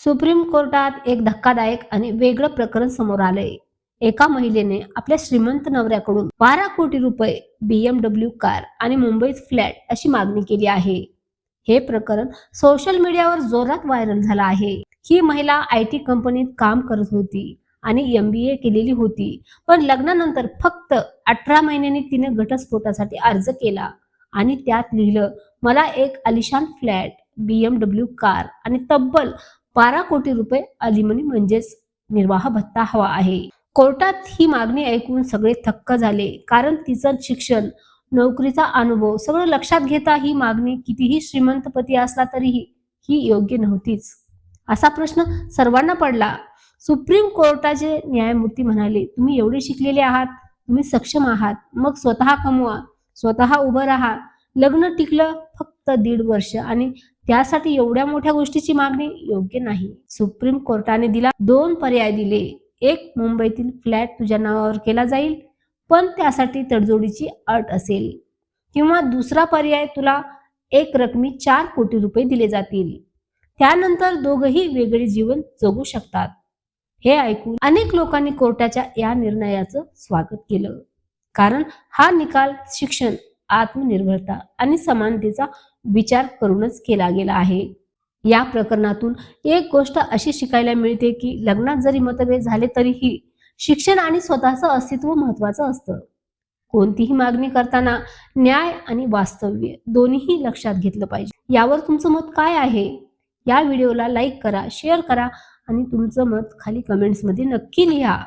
Supreme कोर्टात एक धक्कादायक आणि वेगळं प्रकरण समोर आलंय. एका महिलेने आपल्या श्रीमंत नवऱ्याकडून बारा कोटी रुपये बीएमडब्ल्यू कार आणि मुंबईत फ्लॅट अशी मागणी केली आहे. हे प्रकरण सोशल मीडियावर जोरात व्हायरल झालं आहे. ही महिला आय टी कंपनीत काम करत होती आणि एम बी ए केलेली होती पण लग्नानंतर फक्त अठरा महिन्यांनी तिने घटस्फोटासाठी अर्ज केला आणि त्यात लिहिलं मला एक आलिशान फ्लॅट बीएमडब्ल्यू कार आणि तब्बल बारा कोटी रुपये अलिमनी म्हणजेच निर्वाह भत्ता हवा आहे. कोर्टात ही मागणी ऐकून सगळे थक्क झाले कारण तिचं शिक्षण नोकरीचा अनुभव सगळं लक्षात घेता ही मागणी कितीही श्रीमंतपती असला तरीही ही योग्य नव्हतीच. असा प्रश्न सर्वांना पडला. सुप्रीम कोर्टाचे न्यायमूर्ती म्हणाले तुम्ही एवढे शिकलेले आहात तुम्ही सक्षम आहात मग स्वतः कमवा स्वतः उभं राहा. लग्न टिकलं फक्त दीड वर्ष आणि त्यासाठी एवढ्या मोठ्या गोष्टीची मागणी योग्य नाही. सुप्रीम कोर्टाने दिला दोन पर्याय दिले. एक मुंबईतील फ्लॅट तुझ्या नावावर केला जाईल पण त्यासाठी तडजोडीची अट असेल. किंवा दुसरा पर्याय तुला एक रकमी चार कोटी रुपये दिले जातील. त्यानंतर दोघही वेगळे जीवन जगू शकतात. हे ऐकून अनेक लोकांनी कोर्टाच्या या निर्णयाचं स्वागत केलं. कारण हा निकाल शिक्षण आत्मनिर्भरता आणि समानतेचा विचार करूनच केला गेला आहे. या प्रकरणातून एक गोष्ट अशी शिकायला मिळते की लग्नात जरी मतभेद झाले तरीही शिक्षण आणि स्वतःचं अस्तित्व महत्वाचं असतं. कोणतीही मागणी करताना न्याय आणि वास्तव्य दोन्हीही लक्षात घेतलं पाहिजे. यावर तुमचं मत काय आहे? या व्हिडिओला लाईक करा शेअर करा आणि तुमचं मत खाली कमेंट्समध्ये नक्की लिहा.